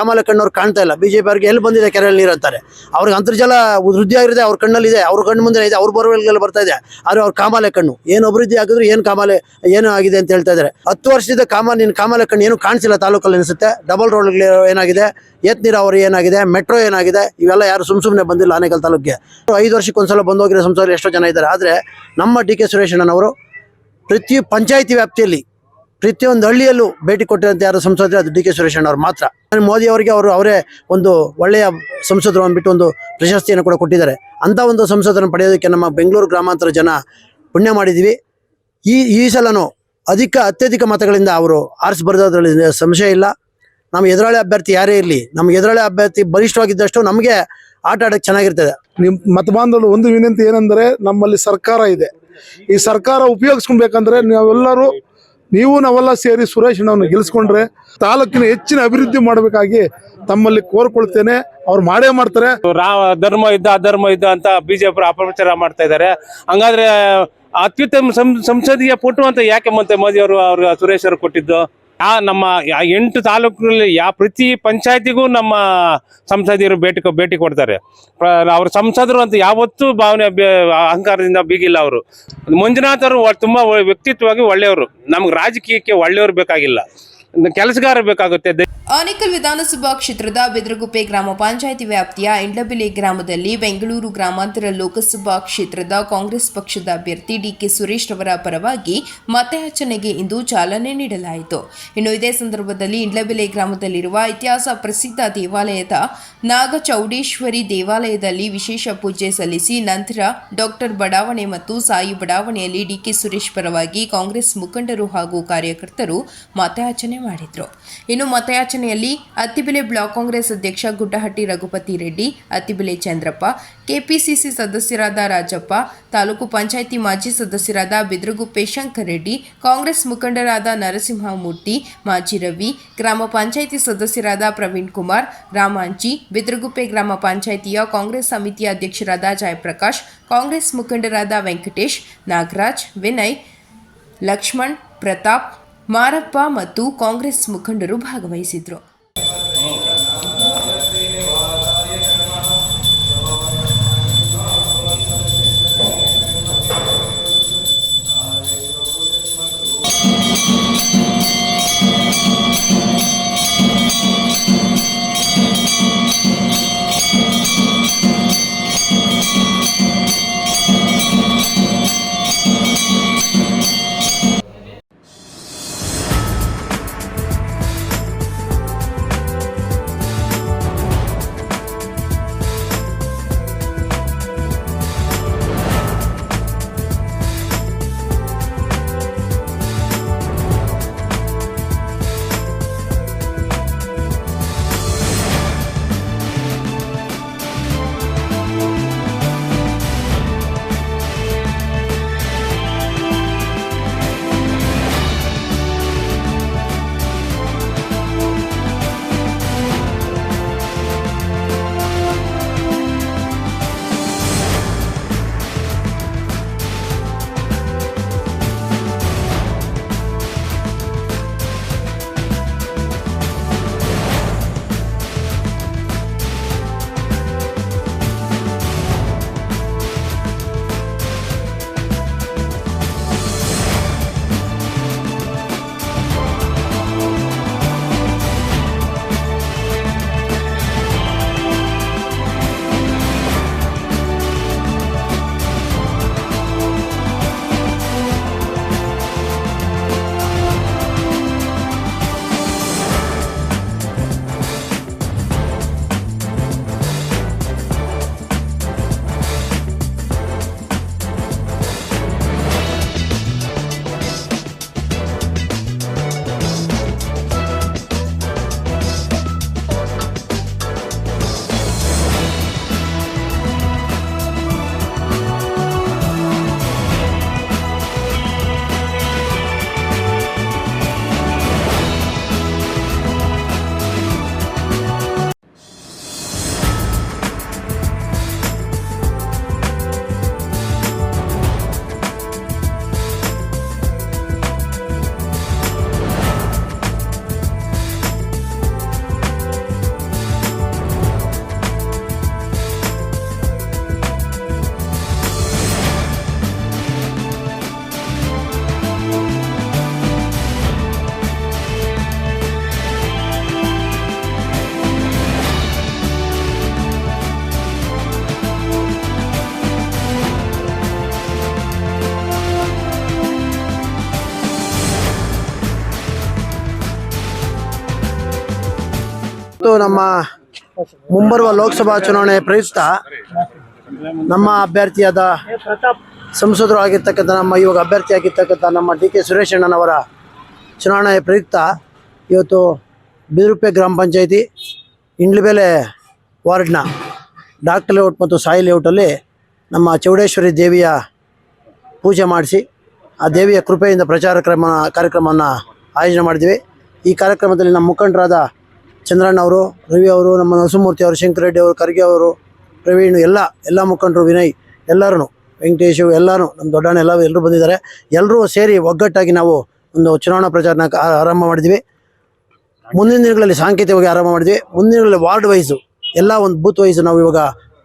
ಕಾಮಾಲೆ ಕಣ್ಣವ್ರು ಕಾಣ್ತಾ ಇಲ್ಲ. ಬಿಜೆಪಿ ಅವ್ರಿಗೆ ಎಲ್ಲಿ ಬಂದಿದೆ ಕೆರೆಯಲ್ಲಿ ನೀರು ಅಂತಾರೆ. ಅವ್ರಿಗೆ ಅಂತರ್ಜಲ ವೃದ್ಧಿ ಆಗಿರುತ್ತೆ, ಅವ್ರ ಕಣ್ಣಲ್ಲಿದೆ. ಅವ್ರ ಕಣ್ಣು ಮುಂದೆ ಇದೆ, ಅವ್ರ ಬೋರ್ವೆಲ್ಗೆಲ್ಲ ಬರ್ತಾ ಇದೆ. ಆದ್ರೆ ಅವ್ರ ಕಾಮಾಲೆ ಕಣ್ಣು ಏನು ಅಭಿವೃದ್ಧಿ ಆಗಿದ್ರು ಏನು ಕಾಮಾಲೆ, ಏನು ಆಗಿದೆ ಅಂತ ಹೇಳ್ತಾ ಇದ್ದಾರೆ ಹತ್ತು ವರ್ಷದ ಕಾಮ ನಿನ್ನ ಕಾಮಾಲೆ ಕಣ್ಣು ಏನು ಕಾಣಿಸಿಲ್ಲ ತಾಲೂಕಲ್ಲಿ ಅನಿಸುತ್ತೆ. ಡಬಲ್ ರೋಡ್ ಏನಾಗಿದೆ? ಏತ್ ನೀರಾವರಿ ಏನಾಗಿದೆ? ಮೆಟ್ರೋ ಏನಾಗಿದೆ? ಇವೆಲ್ಲ ಯಾರು ಸುಮ್ ಸುಮ್ಮನೆ ಬಂದಿಲ್ಲ ಆನೇಕಲ್ ತಾಲೂಕಿಗೆ. ಐದು ವರ್ಷಕ್ಕೊಂದ್ಸಲ ಬಂದೋಗಿರೋ ಸಂಸದರು ಎಷ್ಟೋ ಜನ ಇದ್ದಾರೆ. ಆದರೆ ನಮ್ಮ ಡಿ ಕೆ ಸುರೇಶ್ ಅಣ್ಣನವರು ಪ್ರತಿ ಪಂಚಾಯಿತಿ ವ್ಯಾಪ್ತಿಯಲ್ಲಿ ಪ್ರತಿಯೊಂದು ಹಳ್ಳಿಯಲ್ಲೂ ಭೇಟಿ ಕೊಟ್ಟಿರಂತ ಯಾರು ಸಂಸದರು ಅದು ಡಿ ಕೆ ಸುರೇಶ್ ಅವರು ಮಾತ್ರ. ಮೋದಿ ಅವರಿಗೆ ಅವರು, ಅವರೇ ಒಂದು ಒಳ್ಳೆಯ ಸಂಸದರು ಅಂದ್ಬಿಟ್ಟು ಒಂದು ಪ್ರಶಸ್ತಿಯನ್ನು ಕೂಡ ಕೊಟ್ಟಿದ್ದಾರೆ. ಅಂಥ ಒಂದು ಸಂಸದರನ್ನು ಪಡೆಯೋದಕ್ಕೆ ನಮ್ಮ ಬೆಂಗಳೂರು ಗ್ರಾಮಾಂತರ ಜನ ಪುಣ್ಯ ಮಾಡಿದ್ದೀವಿ. ಈ ಈ ಸಲನೂ ಅಧಿಕ, ಅತ್ಯಧಿಕ ಮತಗಳಿಂದ ಅವರು ಆರಿಸಿ ಬರೆದೋದ್ರಲ್ಲಿ ಸಂಶಯ ಇಲ್ಲ. ನಮ್ಮ ಎದುರಾಳಿ ಅಭ್ಯರ್ಥಿ ಯಾರೇ ಇರಲಿ, ನಮ್ಮ ಎದುರಾಳಿ ಅಭ್ಯರ್ಥಿ ಬಲಿಷ್ಠವಾಗಿದ್ದಷ್ಟು ನಮಗೆ ಆಟ ಆಡೋಕ್ಕೆ ಚೆನ್ನಾಗಿರ್ತದೆ. ನಿಮ್ ಮತಬಾಂಧವರು ಒಂದು ವಿನಂತಿ ಏನಂದರೆ, ನಮ್ಮಲ್ಲಿ ಸರ್ಕಾರ ಇದೆ. ಈ ಸರ್ಕಾರ ಉಪಯೋಗಿಸ್ಕೊಬೇಕಂದ್ರೆ ನಾವೆಲ್ಲರೂ ನೀವು ನಾವೆಲ್ಲ ಸೇರಿ ಸುರೇಶ್ ನಾವು ಗೆಲ್ಸ್ಕೊಂಡ್ರೆ ತಾಲೂಕಿನ ಹೆಚ್ಚಿನ ಅಭಿವೃದ್ಧಿ ಮಾಡಬೇಕಾಗಿ ತಮ್ಮಲ್ಲಿ ಕೋರ್ಕೊಳ್ತೇನೆ. ಅವ್ರು ಮಾಡೇ ಮಾಡ್ತಾರೆ. ರಾಮ, ಧರ್ಮ ಇದ್ದ ಅಧರ್ಮ ಇದ್ದ ಅಂತ ಬಿಜೆಪಿ ಅಪಪ್ರಚಾರ ಮಾಡ್ತಾ ಇದ್ದಾರೆ. ಹಂಗಾದ್ರೆ ಅತ್ಯುತ್ತಮ ಸಂಸದೀಯ ಪುಟ್ಟು ಅಂತ ಯಾಕೆ ಮತ್ತೆ ಮೋದಿ ಅವರು ಅವ್ರ ಸುರೇಶ್ ಅವರು ಕೊಟ್ಟಿದ್ದು? ಆ ನಮ್ಮ ಎಂಟು ತಾಲೂಕಿನಲ್ಲಿ ಯಾ ಪ್ರತಿ ಪಂಚಾಯತಿಗೂ ನಮ್ಮ ಸಂಸದೀಯರು ಭೇಟಿ ಭೇಟಿ ಕೊಡ್ತಾರೆ. ಅವ್ರ ಸಂಸದರು ಅಂತ ಯಾವತ್ತೂ ಭಾವನೆ ಅಹಂಕಾರದಿಂದ ಬೀಗಿಲ್ಲ ಅವರು. ಮಂಜುನಾಥ್ ಅವರು ತುಂಬಾ ವ್ಯಕ್ತಿತ್ವವಾಗಿ ಒಳ್ಳೆಯವರು. ನಮ್ಗೆ ರಾಜಕೀಯಕ್ಕೆ ಒಳ್ಳೆಯವರು ಬೇಕಾಗಿಲ್ಲ. ಕೆಲಸಗಾರ ಬೇಕಾಗುತ್ತೆ. ಆನೇಕಲ್ ವಿಧಾನಸಭಾ ಕ್ಷೇತ್ರದ ಬೆದ್ರಗುಪ್ಪೆ ಗ್ರಾಮ ಪಂಚಾಯಿತಿ ವ್ಯಾಪ್ತಿಯ ಇಂಡ್ಲಬೆಲೆ ಗ್ರಾಮದಲ್ಲಿ ಬೆಂಗಳೂರು ಗ್ರಾಮಾಂತರ ಲೋಕಸಭಾ ಕ್ಷೇತ್ರದ ಕಾಂಗ್ರೆಸ್ ಪಕ್ಷದ ಅಭ್ಯರ್ಥಿ ಡಿಕೆ ಸುರೇಶ್ ರವರ ಪರವಾಗಿ ಮತಯಾಚನೆಗೆ ಇಂದು ಚಾಲನೆ ನೀಡಲಾಯಿತು. ಇನ್ನು ಇದೇ ಸಂದರ್ಭದಲ್ಲಿ ಇಂಡ್ಲಬೆಲೆ ಗ್ರಾಮದಲ್ಲಿರುವ ಇತಿಹಾಸ ಪ್ರಸಿದ್ಧ ದೇವಾಲಯದ ನಾಗಚೌಡೇಶ್ವರಿ ದೇವಾಲಯದಲ್ಲಿ ವಿಶೇಷ ಪೂಜೆ ಸಲ್ಲಿಸಿ ನಂತರ ಡಾಕ್ಟರ್ ಬಡಾವಣೆ ಮತ್ತು ಸಾಯಿ ಬಡಾವಣೆಯಲ್ಲಿ ಡಿಕೆ ಸುರೇಶ್ ಪರವಾಗಿ ಕಾಂಗ್ರೆಸ್ ಮುಖಂಡರು ಹಾಗೂ ಕಾರ್ಯಕರ್ತರು ಮತಯಾಚನೆ ಮಾಡಿದರು. ಇನ್ನು ಮತಯಾಚನೆಯಲ್ಲಿ ಅತ್ತಿಬೆಲೆ ಬ್ಲಾಕ್ ಕಾಂಗ್ರೆಸ್ ಅಧ್ಯಕ್ಷ ಗುಡ್ಡಹಟ್ಟಿ ರಘುಪತಿ ರೆಡ್ಡಿ, ಅತ್ತಿಬೆಲೆ ಚಂದ್ರಪ್ಪ, ಕೆಪಿಸಿಸಿ ಸದಸ್ಯರಾದ ರಾಜಪ್ಪ, ತಾಲೂಕು ಪಂಚಾಯಿತಿ ಮಾಜಿ ಸದಸ್ಯರಾದ ಬಿದ್ರಗುಪ್ಪೆ ಶಂಕರ್ ರೆಡ್ಡಿ, ಕಾಂಗ್ರೆಸ್ ಮುಖಂಡರಾದ ನರಸಿಂಹಮೂರ್ತಿ, ಮಾಜಿ ರವಿ, ಗ್ರಾಮ ಪಂಚಾಯಿತಿ ಸದಸ್ಯರಾದ ಪ್ರವೀಣ್ ಕುಮಾರ್, ರಾಮಾಂಚಿ, ಬಿದ್ರಗುಪ್ಪೆ ಗ್ರಾಮ ಪಂಚಾಯಿತಿಯ ಕಾಂಗ್ರೆಸ್ ಸಮಿತಿಯ ಅಧ್ಯಕ್ಷರಾದ ಜಯಪ್ರಕಾಶ್, ಕಾಂಗ್ರೆಸ್ ಮುಖಂಡರಾದ ವೆಂಕಟೇಶ್, ನಾಗರಾಜ್, ವಿನಯ್, ಲಕ್ಷ್ಮಣ್, ಪ್ರತಾಪ್ ಮಾರಪ್ಪ ಮತ್ತು ಕಾಂಗ್ರೆಸ್ ಮುಖಂಡರು ಭಾಗವಹಿಸಿದ್ರು. ನಮ್ಮ ಮುಂಬರುವ ಲೋಕಸಭಾ ಚುನಾವಣೆ ಪ್ರಯುಕ್ತ ನಮ್ಮ ಅಭ್ಯರ್ಥಿಯಾದ ಸಂಸದರು ಆಗಿರ್ತಕ್ಕಂಥ ನಮ್ಮ ಇವಾಗ ಅಭ್ಯರ್ಥಿ ಆಗಿರ್ತಕ್ಕಂಥ ನಮ್ಮ ಡಿ ಕೆ ಸುರೇಶ್ ಅಣ್ಣನವರ ಚುನಾವಣೆ ಪ್ರಯುಕ್ತ ಇವತ್ತು ಬಿದಿರುಪೆ ಗ್ರಾಮ ಪಂಚಾಯಿತಿ ಇಂಡ್ಲಬೇಲೆ ವಾರ್ಡ್ನ ಡಾಕ್ಟರ್ ಲೇಔಟ್ ಮತ್ತು ಸಾಯಿ ಲೇಔಟಲ್ಲಿ ನಮ್ಮ ಚೌಡೇಶ್ವರಿ ದೇವಿಯ ಪೂಜೆ ಮಾಡಿಸಿ ಆ ದೇವಿಯ ಕೃಪೆಯಿಂದ ಪ್ರಚಾರ ಕ್ರಮ ಕಾರ್ಯಕ್ರಮವನ್ನು ಆಯೋಜನೆ ಮಾಡಿದ್ವಿ ಈ ಕಾರ್ಯಕ್ರಮದಲ್ಲಿ ನಮ್ಮ ಮುಖಂಡರಾದ ಚಂದ್ರಣ್ಣ ಅವರು, ರವಿ ಅವರು, ನಮ್ಮ ನರಸಿಂಹಮೂರ್ತಿ ಅವರು, ಶಂಕರ್ ರೆಡ್ಡಿ ಅವರು, ಖರ್ಗೆ ಅವರು, ಪ್ರವೀಣ್, ಎಲ್ಲ ಎಲ್ಲ ಮುಖಂಡರು, ವಿನಯ್ ಎಲ್ಲರೂ ವೆಂಕಟೇಶು ಎಲ್ಲರೂ ನಮ್ಮ ದೊಡ್ಡಣ್ಣ, ಎಲ್ಲ, ಎಲ್ಲರೂ ಬಂದಿದ್ದಾರೆ. ಎಲ್ಲರೂ ಸೇರಿ ಒಗ್ಗಟ್ಟಾಗಿ ನಾವು ಒಂದು ಚುನಾವಣಾ ಪ್ರಚಾರನ ಆರಂಭ ಮಾಡಿದ್ವಿ. ಮುಂದಿನ ದಿನಗಳಲ್ಲಿ ಸಾಂಕೇತಿಕವಾಗಿ ಆರಂಭ ಮಾಡಿದ್ವಿ. ಮುಂದಿನ ದಿನಗಳಲ್ಲಿ ವಾರ್ಡ್ ವೈಸು, ಎಲ್ಲ ಒಂದು ಬೂತ್ ವೈಸು ನಾವು ಇವಾಗ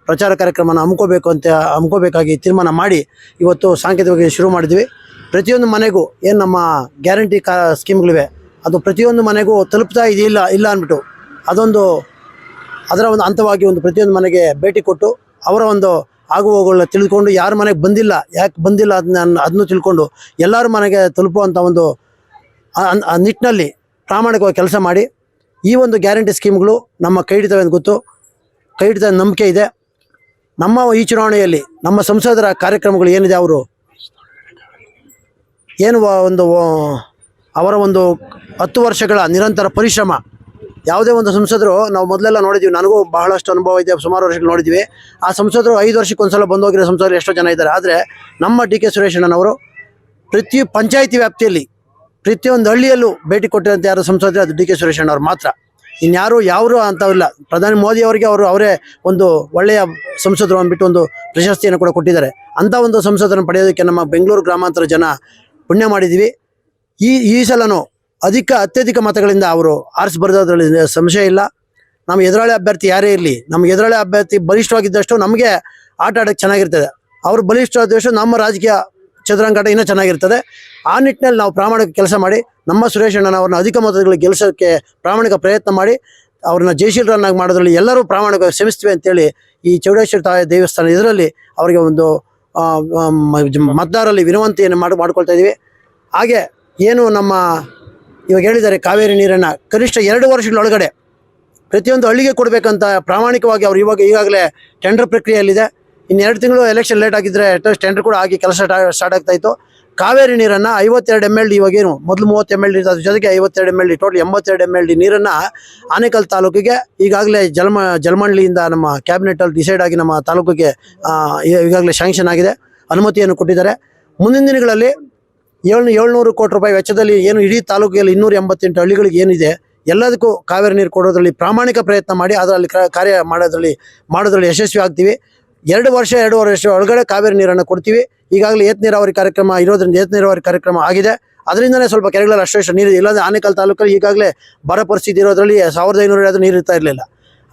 ಪ್ರಚಾರ ಕಾರ್ಯಕ್ರಮನ ಹಮ್ಕೋಬೇಕು ಅಂತ ಹಮ್ಕೋಬೇಕಾಗಿ ತೀರ್ಮಾನ ಮಾಡಿ ಇವತ್ತು ಸಾಂಕೇತಿಕವಾಗಿ ಶುರು ಮಾಡಿದ್ವಿ. ಪ್ರತಿಯೊಂದು ಮನೆಗೂ ಏನು ನಮ್ಮ ಗ್ಯಾರಂಟಿ ಕಾ ಸ್ಕೀಮ್ಗಳಿವೆ ಅದು ಪ್ರತಿಯೊಂದು ಮನೆಗೂ ತಲುಪ್ತಾ ಇದೆಯಿಲ್ಲ, ಇಲ್ಲ ಅಂದ್ಬಿಟ್ಟು ಅದೊಂದು ಅದರ ಒಂದು ಹಂತವಾಗಿ ಒಂದು ಪ್ರತಿಯೊಂದು ಮನೆಗೆ ಭೇಟಿ ಕೊಟ್ಟು ಅವರ ಒಂದು ಆಗುವವುಗಳನ್ನ ತಿಳಿದುಕೊಂಡು ಯಾರ ಮನೆಗೆ ಬಂದಿಲ್ಲ, ಯಾಕೆ ಬಂದಿಲ್ಲ ಅದನ್ನ ಅದನ್ನು ತಿಳ್ಕೊಂಡು ಎಲ್ಲರ ಮನೆಗೆ ತಲುಪುವಂಥ ಒಂದು ನಿಟ್ಟಿನಲ್ಲಿ ಪ್ರಾಮಾಣಿಕವಾಗಿ ಕೆಲಸ ಮಾಡಿ. ಈ ಒಂದು ಗ್ಯಾರಂಟಿ ಸ್ಕೀಮ್ಗಳು ನಮ್ಮ ಕೈ ಹಿಡಿತವೆ ಅಂತ ಗೊತ್ತು. ಕೈ ಹಿಡಿತ ನಂಬಿಕೆ ಇದೆ. ನಮ್ಮ ಈ ಚುನಾವಣೆಯಲ್ಲಿ ನಮ್ಮ ಸಂಸದರ ಕಾರ್ಯಕ್ರಮಗಳು ಏನಿದೆ ಅವರು? ಏನು ಒಂದು ಅವರ ಒಂದು ಹತ್ತು ವರ್ಷಗಳ ನಿರಂತರ ಪರಿಶ್ರಮ. ಯಾವುದೇ ಒಂದು ಸಂಸದರು, ನಾವು ಮೊದಲೆಲ್ಲ ನೋಡಿದ್ವಿ, ನನಗೂ ಬಹಳಷ್ಟು ಅನುಭವ ಇದೆ, ಸುಮಾರು ವರ್ಷಗಳು ನೋಡಿದ್ವಿ. ಆ ಸಂಸದರು ಐದು ವರ್ಷಕ್ಕೆ ಒಂದ್ಸಲ ಬಂದು ಹೋಗಿರೋ ಸಂಸದರು ಎಷ್ಟೋ ಜನ ಇದ್ದಾರೆ. ಆದರೆ ನಮ್ಮ ಡಿ ಕೆ ಸುರೇಶಣ್ಣನವರು ಪ್ರತಿ ಪಂಚಾಯಿತಿ ವ್ಯಾಪ್ತಿಯಲ್ಲಿ, ಪ್ರತಿಯೊಂದು ಹಳ್ಳಿಯಲ್ಲೂ ಭೇಟಿ ಕೊಟ್ಟಿರೋಂಥ ಯಾರು ಸಂಸದರು, ಅದು ಡಿ ಕೆ ಸುರೇಶ್ ಅಣ್ಣವ್ರು ಮಾತ್ರ. ಇನ್ಯಾರು ಯಾರು ಅಂತವಿಲ್ಲ ಪ್ರಧಾನಿ ಮೋದಿ ಅವರಿಗೆ ಅವರು ಅವರೇ ಒಂದು ಒಳ್ಳೆಯ ಸಂಸದರು ಅಂದ್ಬಿಟ್ಟು ಒಂದು ಪ್ರಶಸ್ತಿಯನ್ನು ಕೂಡ ಕೊಟ್ಟಿದ್ದಾರೆ. ಅಂಥ ಒಂದು ಸಂಸದನ್ನು ಪಡೆಯೋದಕ್ಕೆ ನಮ್ಮ ಬೆಂಗಳೂರು ಗ್ರಾಮಾಂತರ ಜನ ಪುಣ್ಯ ಮಾಡಿದ್ದೀವಿ. ಈ ಈ ಸಲನೂ ಅಧಿಕ ಅತ್ಯಧಿಕ ಮತಗಳಿಂದ ಅವರು ಆರಿಸಿ ಬರೆದೋದ್ರಲ್ಲಿ ಸಂಶಯ ಇಲ್ಲ. ನಮ್ಮ ಎದುರಾಳಿ ಅಭ್ಯರ್ಥಿ ಯಾರೇ ಇರಲಿ, ನಮ್ಮ ಎದುರಾಳಿ ಅಭ್ಯರ್ಥಿ ಬಲಿಷ್ಠವಾಗಿದ್ದಷ್ಟು ನಮಗೆ ಆಟ ಆಡೋಕ್ಕೆ ಚೆನ್ನಾಗಿರ್ತದೆ. ಅವರು ಬಲಿಷ್ಠವಾದಷ್ಟು ನಮ್ಮ ರಾಜಕೀಯ ಚದುರಂಗಾಟ ಇನ್ನೂ ಚೆನ್ನಾಗಿರ್ತದೆ. ಆ ನಿಟ್ಟಿನಲ್ಲಿ ನಾವು ಪ್ರಾಮಾಣಿಕ ಕೆಲಸ ಮಾಡಿ, ನಮ್ಮ ಸುರೇಶ್ ಅಣ್ಣನವ್ರನ್ನ ಅಧಿಕ ಮತಗಳಿಗೆ ಗೆಲ್ಲಿಸೋಕ್ಕೆ ಪ್ರಾಮಾಣಿಕ ಪ್ರಯತ್ನ ಮಾಡಿ, ಅವ್ರನ್ನ ಜಯಶೀಲರನ್ನಾಗಿ ಮಾಡೋದ್ರಲ್ಲಿ ಎಲ್ಲರೂ ಪ್ರಾಮಾಣಿಕ ಶ್ರಮಿಸ್ತೀವಿ ಅಂತೇಳಿ ಈ ಚೌಡೇಶ್ವರಿ ತಾಯಿ ದೇವಸ್ಥಾನ ಇದರಲ್ಲಿ ಅವರಿಗೆ ಒಂದು ಮತದಾರರಲ್ಲಿ ವಿನವಂತಿಯನ್ನು ಮಾಡಿ, ಮಾಡ್ಕೊಳ್ತಾ ಇದ್ದೀವಿ. ಹಾಗೆ ಏನು ನಮ್ಮ ಇವಾಗ ಹೇಳಿದ್ದಾರೆ ಕಾವೇರಿ ನೀರನ್ನು ಕನಿಷ್ಠ ಎರಡು ವರ್ಷಗಳೊಳಗಡೆ ಪ್ರತಿಯೊಂದು ಹಳ್ಳಿಗೆ ಕೊಡಬೇಕಂತ ಪ್ರಾಮಾಣಿಕವಾಗಿ ಅವ್ರು ಇವಾಗ ಈಗಾಗಲೇ ಟೆಂಡರ್ ಪ್ರಕ್ರಿಯೆಯಲ್ಲಿದೆ. ಇನ್ನು ಎರಡು ತಿಂಗಳು ಎಲೆಕ್ಷನ್ ಲೇಟ್ ಆಗಿದ್ದರೆ ಟೆಂಡರ್ ಕೂಡ ಆಗಿ ಕೆಲಸ ಸ್ಟಾರ್ಟ್ ಆಗ್ತಾಯಿತ್ತು ಕಾವೇರಿ ನೀರನ್ನು ಐವತ್ತೆರಡು ಎಂ ಎಲ್ ಡಿ ಇವಾಗೇನು ಮೊದಲು ಮೂವತ್ತು ಎಂ ಎಲ್ ಡಿ ಅದ್ರ ಜೊತೆಗೆ ಐವತ್ತೆರಡು ಎಂ ಎಲ್ ಡಿ ಟೋಟಲ್ ಎಂಬತ್ತೆರಡು ಎಂ ಎಲ್ ಡಿ ನೀರನ್ನು ಆನೇಕಲ್ ತಾಲೂಕಿಗೆ ಈಗಾಗಲೇ ಜಲಮ ಜಲಮಂಡಳಿಯಿಂದ ನಮ್ಮ ಕ್ಯಾಬಿನೆಟಲ್ಲಿ ಡಿಸೈಡ್ ಆಗಿ ನಮ್ಮ ತಾಲೂಕಿಗೆ ಈಗಾಗಲೇ ಶಾಂಕ್ಷನ್ ಆಗಿದೆ. ಅನುಮತಿಯನ್ನು ಕೊಟ್ಟಿದ್ದಾರೆ. ಮುಂದಿನ ದಿನಗಳಲ್ಲಿ ಏಳ್ನೂ ಏಳ್ನೂರು ಕೋಟಿ ರೂಪಾಯಿ ವೆಚ್ಚದಲ್ಲಿ ಏನು ಇಡೀ ತಾಲೂಕಿನಲ್ಲಿ ಇನ್ನೂರ ಎಂಬತ್ತೆಂಟು ಹಳ್ಳಿಗಳಿಗೆ ಏನಿದೆ, ಎಲ್ಲದಕ್ಕೂ ಕಾವೇರಿ ನೀರು ಕೊಡೋದ್ರಲ್ಲಿ ಪ್ರಾಮಾಣಿಕ ಪ್ರಯತ್ನ ಮಾಡಿ, ಅದರಲ್ಲಿ ಕಾರ್ಯ ಮಾಡೋದ್ರಲ್ಲಿ ಮಾಡೋದ್ರಲ್ಲಿ ಯಶಸ್ವಿ ಆಗ್ತೀವಿ. ಎರಡು ವರ್ಷ, ಎರಡೂವರೆ ವರ್ಷ ಒಳಗಡೆ ಕಾವೇರಿ ನೀರನ್ನು ಕೊಡ್ತೀವಿ. ಈಗಾಗಲೇ ಏತ್ ನೀರಾವರಿ ಕಾರ್ಯಕ್ರಮ ಇರೋದ್ರಿಂದ ಏತ್ ನೀರಾವರಿ ಕಾರ್ಯಕ್ರಮ ಆಗಿದೆ. ಅದರಿಂದನೇ ಸ್ವಲ್ಪ ಕೆರೆಗಳಲ್ಲಿ ಅಷ್ಟು ನೀರು ಇಲ್ಲದೆ ಆನೇಕಲ್ ತಾಲೂಕಲ್ಲಿ ಈಗಾಗಲೇ ಬರ ಪರಿಸ್ಥಿತಿ ಇರೋದ್ರಲ್ಲಿ ಸಾವಿರದ ಐನೂರು ನೀರು ಇರ್ತಾ ಇರಲಿಲ್ಲ.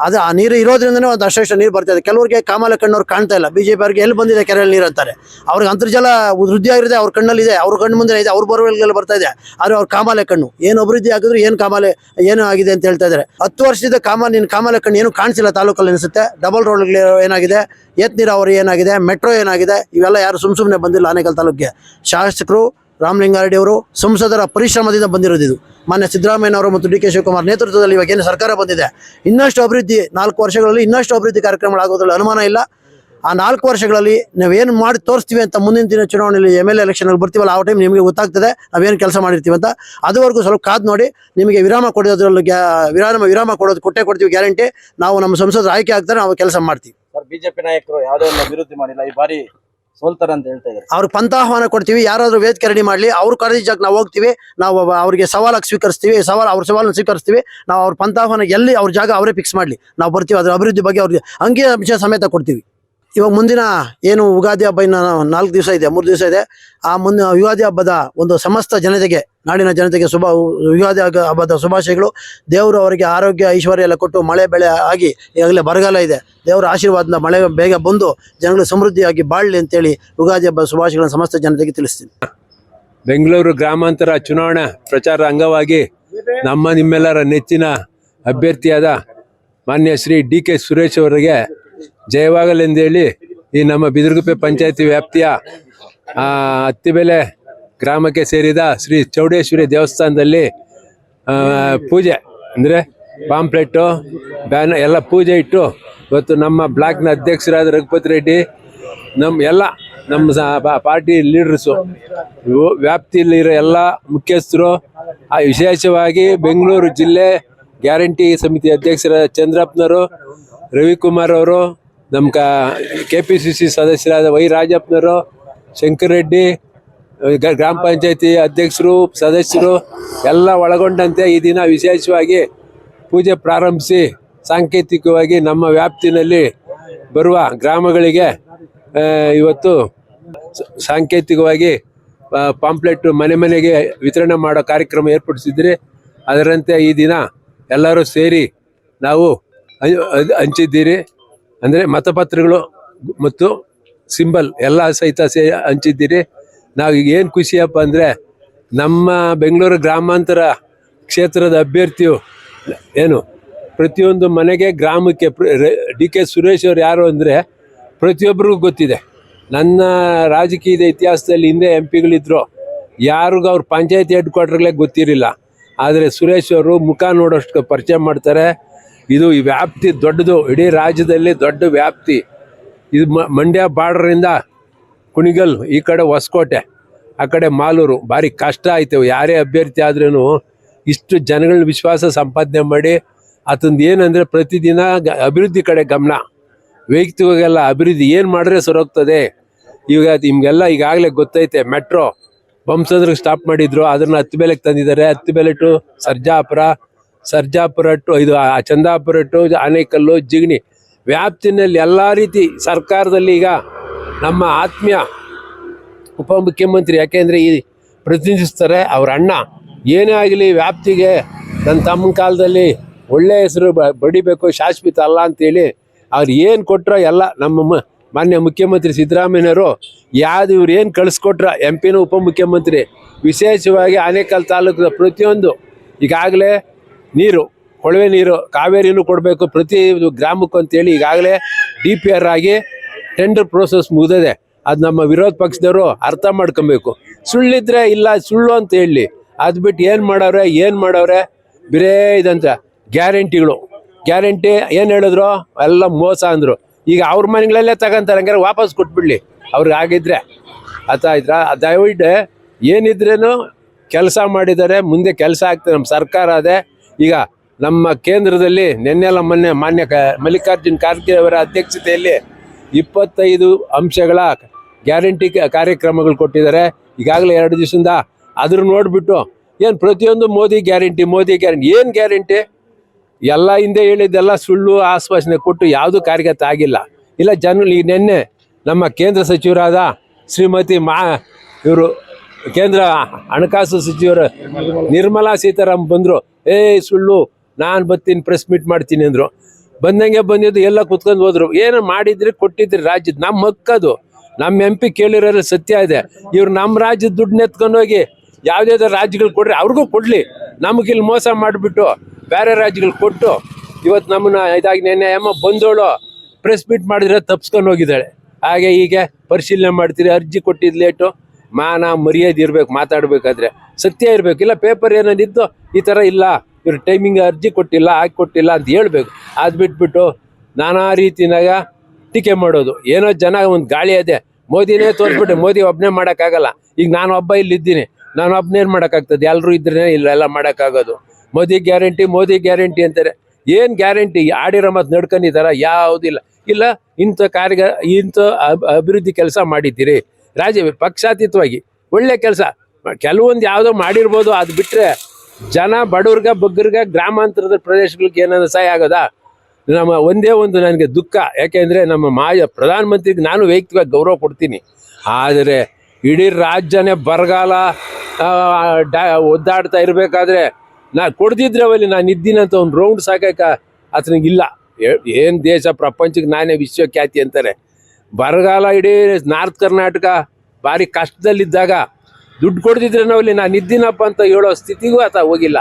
ಅದು ಆ ನೀರು ಇರೋದ್ರಿಂದನೇ ಒಂದು ಅಷ್ಟು ನೀರು ಬರ್ತಾ ಇದೆ ಕೆಲವರಿಗೆ ಕಾಮಾಲೆ ಕಣ್ಣವ್ರು ಕಾಣ್ತಾ ಇಲ್ಲ. ಬಿ ಜೆ ಪಿ ಅವ್ರಿಗೆ ಎಲ್ಲಿ ಬಂದಿದೆ ಕೆರೆಯಲ್ಲಿ ನೀರು ಅಂತಾರೆ. ಅವ್ರಿಗೆ ಅಂತರ್ಜಲ ವೃದ್ಧಿ ಆಗಿರುತ್ತೆ ಅವ್ರ ಕಣ್ಣಲ್ಲಿದೆ. ಅವ್ರ ಕಣ್ಣು ಮುಂದೆ ಇದೆ, ಅವ್ರ ಬೋರ್ವೆಲ್ಗೆಲ್ಲ ಬರ್ತಾ ಇದೆ. ಆದರೆ ಅವ್ರ ಕಾಮಾಲೆ ಕಣ್ಣು, ಏನು ಅಭಿವೃದ್ಧಿ ಆಗಿದ್ರು ಏನು ಕಾಮಾಲೆ, ಏನು ಆಗಿದೆ ಅಂತ ಹೇಳ್ತಾ ಇದ್ದಾರೆ. ಹತ್ತು ವರ್ಷದ ಕಾಮ ನಿನ್ನ ಕಾಮಾಲೆ ಕಣ್ಣು ಏನು ಕಾಣಿಸಿಲ್ಲ ತಾಲೂಕಲ್ಲಿ ಅನಿಸುತ್ತೆ. ಡಬಲ್ ರೋಡ್ಗಳು ಏನಾಗಿದೆ? ಏತ್ ನೀರಾವರಿ ಏನಾಗಿದೆ? ಮೆಟ್ರೋ ಏನಾಗಿದೆ? ಇವೆಲ್ಲ ಯಾರು ಸುಮ್ ಸುಮ್ಮನೆ ಬಂದಿಲ್ಲ ಆನೇಕಲ್ ತಾಲೂಕಿಗೆ. ಶಾಸಕರು ರಾಮಲಿಂಗಾರೆಡ್ಡಿ ಅವರು ಸಂಸದರ ಪರಿಶ್ರಮದಿಂದ ಬಂದಿರೋದು ಇದು. ಮಾನ್ಯ ಸಿದ್ದರಾಮಯ್ಯನವರು ಮತ್ತು ಡಿ ಕೆ ಶಿವಕುಮಾರ್ ನೇತೃತ್ವದಲ್ಲಿ ಇವಾಗ ಏನು ಸರ್ಕಾರ ಬಂದಿದೆ. ಇನ್ನಷ್ಟು ಅಭಿವೃದ್ಧಿ ನಾಲ್ಕು ವರ್ಷಗಳಲ್ಲಿ ಇನ್ನಷ್ಟು ಅಭಿವೃದ್ಧಿ ಕಾರ್ಯಕ್ರಮಗಳಾಗೋದ್ರಲ್ಲಿ ಅನುಮಾನ ಇಲ್ಲ. ಆ ನಾಲ್ಕು ವರ್ಷಗಳಲ್ಲಿ ನಾವೇನು ಮಾಡಿ ತೋರಿಸ್ತೀವಿ ಅಂತ ಮುಂದಿನ ದಿನ ಚುನಾವಣೆಯಲ್ಲಿ ಎಂ ಎಲ್ ಎಲೆಕ್ಷನ್ಗೆ ಬರ್ತೀವಲ್ಲ, ಆ ಟೈಮ್ ನಿಮಗೆ ಗೊತ್ತಾಗ್ತದೆ. ನಾವೇನು ಕೆಲಸ ಮಾಡಿರ್ತೀವಿ ಅಂತ. ಅದುವರೆಗೂ ಸ್ವಲ್ಪ ಕಾದು ನೋಡಿ, ನಿಮಗೆ ವಿರಾಮ ಕೊಡೋದ್ರಲ್ಲಿ ಗ್ಯಾ, ವಿರಾಮ ವಿರಾಮ ಕೊಡೋದು ಕೊಟ್ಟೆ ಕೊಡ್ತೀವಿ ಗ್ಯಾರಂಟಿ. ನಾವು ನಮ್ಮ ಸಂಸದರು ಆಯ್ಕೆ ಆಗ್ತಾರೆ, ನಾವು ಕೆಲಸ ಮಾಡ್ತೀವಿ. ಬಿಜೆಪಿ ನಾಯಕರು ಯಾವುದೇ ಒಂದು ಅಭಿವೃದ್ಧಿ ಮಾಡಿಲ್ಲ. ಈ ಬಾರಿ ಸೋಲ್ತಾರೆ ಅಂತ ಹೇಳ್ತಾ ಇದ್ದಾರೆ. ಅವ್ರಿಗೆ ಪಂಥಾಹ್ವಾನ ಕೊಡ್ತೀವಿ, ಯಾರಾದ್ರೂ ವೇದಿಕೆ ರೆಡಿ ಮಾಡಲಿ, ಅವ್ರ ಕಾಲೇಜ್ ಜಾಗ ನಾವು ಹೋಗ್ತೀವಿ, ನಾವು ಅವ- ಅವ್ರಿಗೆ ಸವಾಲಾಗಿ ಸ್ವೀಕರಿಸ್ತೀವಿ, ಸವಾಲು ಅವ್ರ ಸವಾಲನ್ನು ಸ್ವೀಕರಿಸ್ತೀವಿ, ನಾವು ಅವ್ರ ಪಂಥಾಹ್ವಾನ ಎಲ್ಲಿ ಅವ್ರ ಜಾಗ ಅವರೇ ಫಿಕ್ಸ್ ಮಾಡಲಿ. ನಾವು ಬರ್ತೀವಿ, ಅದ್ರ ಅಭಿವೃದ್ಧಿ ಬಗ್ಗೆ ಅವ್ರಿಗೆ ಅಂಕಿ ಅಂಶ ಸಮೇತ ಕೊಡ್ತೀವಿ. ಇವಾಗ ಮುಂದಿನ ಏನು ಯುಗಾದಿ ಹಬ್ಬ ಇನ್ನು ನಾಲ್ಕು ದಿವಸ ಇದೆ, ಮೂರು ದಿವಸ ಇದೆ. ಆ ಮುಂದಿನ ಯುಗಾದಿ ಹಬ್ಬದ ಒಂದು ಸಮಸ್ತ ಜನತೆಗೆ, ನಾಡಿನ ಜನತೆಗೆ ಶುಭ ಯುಗಾದಿ ಹಬ್ಬದ ಶುಭಾಶಯಗಳು. ದೇವರು ಅವರಿಗೆ ಆರೋಗ್ಯ, ಐಶ್ವರ್ಯ ಎಲ್ಲ ಕೊಟ್ಟು ಮಳೆ ಬೆಳೆ ಆಗಿ ಈಗಾಗಲೇ ಬರಗಾಲ ಇದೆ. ದೇವರ ಆಶೀರ್ವಾದದಿಂದ ಮಳೆ ಬೇಗ ಬಂದು ಜನಗಳು ಸಮೃದ್ಧಿಯಾಗಿ ಬಾಳಲಿ ಅಂತೇಳಿ ಯುಗಾದಿ ಹಬ್ಬದ ಶುಭಾಶಯಗಳನ್ನು ಸಮಸ್ತ ಜನತೆಗೆ ತಿಳಿಸ್ತೀನಿ. ಬೆಂಗಳೂರು ಗ್ರಾಮಾಂತರ ಚುನಾವಣಾ ಪ್ರಚಾರ ಅಂಗವಾಗಿ ನಮ್ಮ ನಿಮ್ಮೆಲ್ಲರ ನೆಚ್ಚಿನ ಅಭ್ಯರ್ಥಿಯಾದ ಮಾನ್ಯ ಶ್ರೀ ಡಿ ಕೆ ಸುರೇಶ್ ಅವರಿಗೆ ಜಯವಾಗಲೆಂದೇಳಿ ಈ ನಮ್ಮ ಬಿದಿರುಗುಪ್ಪೆ ಪಂಚಾಯತಿ ವ್ಯಾಪ್ತಿಯ ಅತ್ತಿಬೆಲೆ ಗ್ರಾಮಕ್ಕೆ ಸೇರಿದ ಶ್ರೀ ಚೌಡೇಶ್ವರಿ ದೇವಸ್ಥಾನದಲ್ಲಿ ಪೂಜೆ, ಅಂದರೆ ಪಾಂಪ್ಲೆಟ್ಟು ಬ್ಯಾನ ಎಲ್ಲ ಪೂಜೆ ಇಟ್ಟು ಇವತ್ತು ನಮ್ಮ ಬ್ಲಾಕ್ನ ಅಧ್ಯಕ್ಷರಾದ ರಘುಪತಿ ರೆಡ್ಡಿ ನಮ್ಮ ಎಲ್ಲ ನಮ್ಮ ಪಾರ್ಟಿ ಲೀಡರ್ಸು ವ್ಯಾಪ್ತಿಯಲ್ಲಿರೋ ಎಲ್ಲ ಮುಖ್ಯಸ್ಥರು, ಆ, ವಿಶೇಷವಾಗಿ ಬೆಂಗಳೂರು ಜಿಲ್ಲೆ ಗ್ಯಾರಂಟಿ ಸಮಿತಿ ಅಧ್ಯಕ್ಷರ ಚಂದ್ರಪ್ಪನವರು, ರವಿಕುಮಾರ್ ಅವರು ನಮ್ಮ ಕ ಕೆ ಪಿ ಸಿ ಸಿ ಸದಸ್ಯರಾದ ವೈ ರಾಜಪ್ಪನವರು ಶಂಕರ್ ರೆಡ್ಡಿ ಗ್ರಾಮ ಪಂಚಾಯತಿ ಅಧ್ಯಕ್ಷರು, ಸದಸ್ಯರು ಎಲ್ಲ ಒಳಗೊಂಡಂತೆ ಈ ದಿನ ವಿಶೇಷವಾಗಿ ಪೂಜೆ ಪ್ರಾರಂಭಿಸಿ ಸಾಂಕೇತಿಕವಾಗಿ ನಮ್ಮ ವ್ಯಾಪ್ತಿನಲ್ಲಿ ಬರುವ ಗ್ರಾಮಗಳಿಗೆ ಇವತ್ತು ಸಾಂಕೇತಿಕವಾಗಿ ಪಾಂಪ್ಲೆಟ್ ಮನೆ ಮನೆಗೆ ವಿತರಣೆ ಮಾಡೋ ಕಾರ್ಯಕ್ರಮ ಏರ್ಪಡಿಸಿದ್ರಿ. ಅದರಂತೆ ಈ ದಿನ ಎಲ್ಲರೂ ಸೇರಿ ನಾವು ಹಂಚ್- ಹಂಚ್- ಹಂಚಿದ್ದೀರಿ. ಅಂದರೆ ಮತಪತ್ರಗಳು ಮತ್ತು ಸಿಂಬಲ್ ಎಲ್ಲ ಸಹಿತ ಸೇ ಹಂಚಿದ್ದೀರಿ. ನಾವು ಏನು ಖುಷಿಯಪ್ಪ ಅಂದರೆ ನಮ್ಮ ಬೆಂಗಳೂರು ಗ್ರಾಮಾಂತರ ಕ್ಷೇತ್ರದ ಅಭ್ಯರ್ಥಿಯು ಏನು ಪ್ರತಿಯೊಂದು ಮನೆಗೆ ಗ್ರಾಮಕ್ಕೆ ಡಿ ಕೆ ಸುರೇಶ್ ಅವರು ಯಾರು ಅಂದರೆ ಪ್ರತಿಯೊಬ್ಬರಿಗೂ ಗೊತ್ತಿದೆ. ನನ್ನ ರಾಜಕೀಯದ ಇತಿಹಾಸದಲ್ಲಿ ಹಿಂದೆ ಎಂ ಪಿಗಳಿದ್ರು. ಯಾರಿಗೂ ಅವ್ರ ಪಂಚಾಯತಿ ಹೆಡ್ ಕ್ವಾರ್ಟರ್ಗಳೇ ಗೊತ್ತಿರಲಿಲ್ಲ. ಆದರೆ ಸುರೇಶ್ ಅವರು ಮುಖ ನೋಡೋಷ್ಟು ಪರಿಚಯ ಮಾಡ್ತಾರೆ. ಇದು ಈ ವ್ಯಾಪ್ತಿ ದೊಡ್ಡದು. ಇಡೀ ರಾಜ್ಯದಲ್ಲಿ ದೊಡ್ಡ ವ್ಯಾಪ್ತಿ. ಇದು ಮಂಡ್ಯ ಬಾರ್ಡ್ರಿಂದ ಕುಣಿಗಲ್, ಈ ಕಡೆ ಹೊಸಕೋಟೆ, ಆ ಕಡೆ ಮಾಲೂರು. ಭಾರಿ ಕಷ್ಟ ಆಯ್ತು. ಯಾರೇ ಅಭ್ಯರ್ಥಿ ಆದ್ರೂ ಇಷ್ಟು ಜನಗಳ ವಿಶ್ವಾಸ ಸಂಪಾದನೆ ಮಾಡಿ ಆತಂದು ಏನಂದರೆ ಪ್ರತಿದಿನ ಅಭಿವೃದ್ಧಿ ಕಡೆ ಗಮನ. ವೈಯಕ್ತಿಕವಾಗೆಲ್ಲ ಅಭಿವೃದ್ಧಿ ಏನು ಮಾಡಿದ್ರೆ ಸರೋಗ್ತದೆ ಈಗ ನಿಮಗೆಲ್ಲ ಈಗಾಗಲೇ ಗೊತ್ತೈತೆ. ಮೆಟ್ರೋ ಬಂಸಂದ್ರಿಗೆ ಸ್ಟಾಪ್ ಮಾಡಿದ್ರು. ಅದನ್ನು ಹತ್ತು ಬೆಲೆಗೆ ತಂದಿದ್ದಾರೆ. ಹತ್ತು ಬೆಲೆ ಟು ಸರ್ಜಾಪುರ ಸರ್ಜಾಪುರ ಟು, ಇದು ಚಂದಾಪುರ ಟು, ಆನೇಕಲ್ಲು ಜಿಗಣಿ ವ್ಯಾಪ್ತಿನಲ್ಲಿ ಎಲ್ಲ ರೀತಿ ಸರ್ಕಾರದಲ್ಲಿ ಈಗ ನಮ್ಮ ಆತ್ಮೀಯ ಉಪಮುಖ್ಯಮಂತ್ರಿ ಯಾಕೆಂದರೆ ಈ ಪ್ರತಿನಿಧಿಸ್ತಾರೆ ಅವ್ರ ಅಣ್ಣ. ಏನೇ ಆಗಲಿ ವ್ಯಾಪ್ತಿಗೆ ನನ್ನ ತಮ್ಮ ಕಾಲದಲ್ಲಿ ಒಳ್ಳೆಯ ಹೆಸರು ಬಡಿಬೇಕು, ಶಾಶ್ವತ ಅಲ್ಲ ಅಂತೇಳಿ ಅವ್ರು ಏನು ಕೊಟ್ಟರೋ ಎಲ್ಲ ನಮ್ಮ ಮಾನ್ಯ ಮುಖ್ಯಮಂತ್ರಿ ಸಿದ್ದರಾಮಯ್ಯನವರು ಯಾವ್ದು ಇವ್ರು ಏನು ಕಳಿಸ್ಕೊಟ್ರ ಎಂ ಪಿನ ಉಪಮುಖ್ಯಮಂತ್ರಿ. ವಿಶೇಷವಾಗಿ ಆನೇಕಲ್ ತಾಲೂಕಿನ ಪ್ರತಿಯೊಂದು ಈಗಾಗಲೇ ನೀರು, ಕೊಳವೆ ನೀರು, ಕಾವೇರಿನೂ ಕೊಡಬೇಕು. ಪ್ರತಿ ಗ್ರಾಮಕ್ಕೂ ಅಂತೇಳಿ ಈಗಾಗಲೇ ಡಿ ಪಿ ಆರ್ ಆಗಿ ಟೆಂಡರ್ ಪ್ರೋಸೆಸ್ ಮುಗಿದಿದೆ. ಅದು ನಮ್ಮ ವಿರೋಧ ಪಕ್ಷದವರು ಅರ್ಥ ಮಾಡ್ಕೊಬೇಕು. ಸುಳ್ಳಿದ್ರೆ ಇಲ್ಲ, ಸುಳ್ಳು ಅಂತ ಹೇಳಿ. ಅದು ಬಿಟ್ಟು ಏನು ಮಾಡವ್ರೆ ಏನು ಮಾಡವ್ರೆ? ಬರೇ ಇದಂತ ಗ್ಯಾರಂಟಿಗಳು. ಗ್ಯಾರಂಟಿ ಏನು ಹೇಳಿದ್ರು? ಎಲ್ಲ ಮೋಸ ಅಂದರು. ಈಗ ಅವ್ರ ಮನೆಗಳಲ್ಲೇ ತಗೊಂತಾರೆ, ಹಂಗಾರೆ ವಾಪಸ್ ಕೊಟ್ಬಿಡ್ಲಿ. ಅವ್ರಿಗೆ ಆಗಿದ್ರೆ ಅರ್ಥ ಆಯ್ತಾ? ದಯವಿಟ್ಟು ಏನಿದ್ರೇನು ಕೆಲಸ ಮಾಡಿದ್ದಾರೆ, ಮುಂದೆ ಕೆಲಸ ಆಗ್ತದೆ. ನಮ್ಮ ಸರ್ಕಾರ ಅದೇ. ಈಗ ನಮ್ಮ ಕೇಂದ್ರದಲ್ಲಿ ನಿನ್ನೆಲ್ಲ ಮೊನ್ನೆ ಮಾನ್ಯ ಕ ಮಲ್ಲಿಕಾರ್ಜುನ್ ಖರ್ಗೆ ಅವರ ಅಧ್ಯಕ್ಷತೆಯಲ್ಲಿ ಇಪ್ಪತ್ತೈದು ಅಂಶಗಳ ಗ್ಯಾರಂಟಿ ಕಾರ್ಯಕ್ರಮಗಳು ಕೊಟ್ಟಿದ್ದಾರೆ. ಈಗಾಗಲೇ ಎರಡು ದಿವಸದಿಂದ ಅದ್ರ ನೋಡಿಬಿಟ್ಟು ಏನು ಪ್ರತಿಯೊಂದು ಮೋದಿ ಗ್ಯಾರಂಟಿ ಮೋದಿ ಗ್ಯಾರಂಟಿ, ಏನು ಗ್ಯಾರಂಟಿ? ಎಲ್ಲ ಹಿಂದೆ ಹೇಳಿದ್ದೆಲ್ಲ ಸುಳ್ಳು, ಆಶ್ವಾಸನೆ ಕೊಟ್ಟು ಯಾವುದೂ ಕಾರ್ಯಗತ ಆಗಿಲ್ಲ. ಇಲ್ಲ, ಜನ ಈಗ ನಿನ್ನೆ ನಮ್ಮ ಕೇಂದ್ರ ಸಚಿವರಾದ ಶ್ರೀಮತಿ ಮಾ ಇವರು ಕೇಂದ್ರ ಹಣಕಾಸು ಸಚಿವರು ನಿರ್ಮಲಾ ಸೀತಾರಾಮ್ ಬಂದರು. ಏ, ಸುಳ್ಳು. ನಾನು ಬರ್ತೀನಿ ಪ್ರೆಸ್ ಮೀಟ್ ಮಾಡ್ತೀನಿ ಅಂದರು. ಬಂದಂಗೆ ಬಂದಿದ್ದು ಎಲ್ಲ ಕುತ್ಕೊಂಡು ಹೋದ್ರು. ಏನು ಮಾಡಿದ್ರಿ, ಕೊಟ್ಟಿದ್ರಿ ರಾಜ್ಯದ ನಮ್ಮ ಹಕ್ಕದು ನಮ್ಮ ಎಂ ಪಿ ಕೇಳಿರೋದ್ರಲ್ಲಿ ಸತ್ಯ ಇದೆ. ಇವ್ರು ನಮ್ಮ ರಾಜ್ಯದ ದುಡ್ಡು ಎತ್ಕೊಂಡು ಹೋಗಿ ಯಾವುದ್ಯಾವ್ದೋ ರಾಜ್ಯಗಳು ಕೊಡ್ರಿ, ಅವ್ರಿಗೂ ಕೊಡಲಿ. ನಮಗಿಲ್ಲಿ ಮೋಸ ಮಾಡಿಬಿಟ್ಟು ಬೇರೆ ರಾಜ್ಯಗಳು ಕೊಟ್ಟು ಇವತ್ತು ನಮ್ಮನ್ನ ಇದಾಗಿ ನೆನ್ನೆ ಅಮ್ಮ ಬಂದೋಳು ಪ್ರೆಸ್ ಮೀಟ್ ಮಾಡಿದ್ರೆ ತಪ್ಸ್ಕೊಂಡು ಹೋಗಿದ್ದಾಳೆ. ಹಾಗೆ ಹೀಗೆ ಪರಿಶೀಲನೆ ಮಾಡ್ತೀರಿ, ಅರ್ಜಿ ಕೊಟ್ಟಿದ್ದು ಲೇಟು ಮಾನ ಮರ್ಯಾದೆ ಇರ್ಬೇಕು, ಮಾತಾಡ್ಬೇಕಾದ್ರೆ ಸತ್ಯ ಇರಬೇಕು. ಇಲ್ಲ ಪೇಪರ್ ಏನಾದಿತ್ತು ಈ ಥರ ಇಲ್ಲ, ಇವ್ರ ಟೈಮಿಂಗ್ ಅರ್ಜಿ ಕೊಟ್ಟಿಲ್ಲ, ಹಾಕಿ ಕೊಟ್ಟಿಲ್ಲ ಅಂತ ಹೇಳ್ಬೇಕು. ಅದು ಬಿಟ್ಬಿಟ್ಟು ನಾನಾ ರೀತಿನಾಗ ಟೀಕೆ ಮಾಡೋದು. ಏನೋ ಜನ ಒಂದು ಗಾಳಿ ಅದೇ. ಮೋದಿನೇ ತೋರಿಸ್ಬಿಟ್ಟೆ ಮೋದಿ ಒಬ್ಬನೇ ಮಾಡೋಕ್ಕಾಗಲ್ಲ. ಈಗ ನಾನು ಒಬ್ಬ ಇಲ್ಲಿದ್ದೀನಿ. ನಾನು ಒಬ್ಬನೇನು ಮಾಡೋಕ್ಕಾಗ್ತದೆ? ಎಲ್ಲರೂ ಇದ್ರೇ ಇಲ್ಲ, ಎಲ್ಲ ಮಾಡೋಕ್ಕಾಗೋದು. ಮೋದಿ ಗ್ಯಾರಂಟಿ ಮೋದಿ ಗ್ಯಾರಂಟಿ ಅಂತಾರೆ. ಏನು ಗ್ಯಾರಂಟಿ? ಆಡಿರೋ ಮತ್ತು ನಡ್ಕೊಂಡಿದ್ದಾರ? ಯಾವುದಿಲ್ಲ ಇಲ್ಲ. ಇಂಥ ಕಾರ್ಯ, ಇಂಥ ಅಭಿವೃದ್ಧಿ ಕೆಲಸ ಮಾಡಿದ್ದೀರಿ. ರಾಜ್ಯ ಪಕ್ಷಾತೀತವಾಗಿ ಒಳ್ಳೆ ಕೆಲಸ. ಕೆಲವೊಂದು ಯಾವುದೋ ಮಾಡಿರ್ಬೋದು, ಅದು ಬಿಟ್ಟರೆ ಜನ ಬಡವ್ರಿಗ, ಬಗ್ಗರ್ಗ, ಗ್ರಾಮಾಂತರದ ಪ್ರದೇಶಗಳಿಗೆ ಏನಾದ್ರು ಸಹಾಯ ಆಗೋದಾ? ನಮ್ಮ ಒಂದೇ ಒಂದು ನನಗೆ ದುಃಖ. ಯಾಕೆಂದರೆ ನಮ್ಮ ಮಾಯ ಪ್ರಧಾನಮಂತ್ರಿಗೆ ನಾನು ವೈಯಕ್ತಿಕವಾಗಿ ಗೌರವ ಕೊಡ್ತೀನಿ. ಆದರೆ ಇಡೀ ರಾಜ್ಯನೇ ಬರಗಾಲ ಒದ್ದಾಡ್ತಾ ಇರಬೇಕಾದ್ರೆ ನಾ ಕೊಡ್ದಿದ್ರೆ ಅವಲ್ಲಿ ನಾನು ಇದ್ದೀನಂತ ಒಂದು ರೌಂಡ್ ಸಾಕಾಕ ಆತನಿಗಿಲ್ಲ ಏನು ದೇಶ, ಪ್ರಪಂಚಕ್ಕೆ ನಾನೇ ವಿಶ್ವಖ್ಯಾತಿ ಅಂತಾರೆ. ಬರಗಾಲ ಇಡೀ ನಾರ್ತ್ ಕರ್ನಾಟಕ ಭಾರಿ ಕಷ್ಟದಲ್ಲಿದ್ದಾಗ ದುಡ್ಡು ಕೊಡ್ದಿದ್ರೆ ಇಲ್ಲಿ ನಾನು ಇದ್ದೀನಪ್ಪ ಅಂತ ಹೇಳೋ ಸ್ಥಿತಿಗೂ ಆತ ಹೋಗಿಲ್ಲ.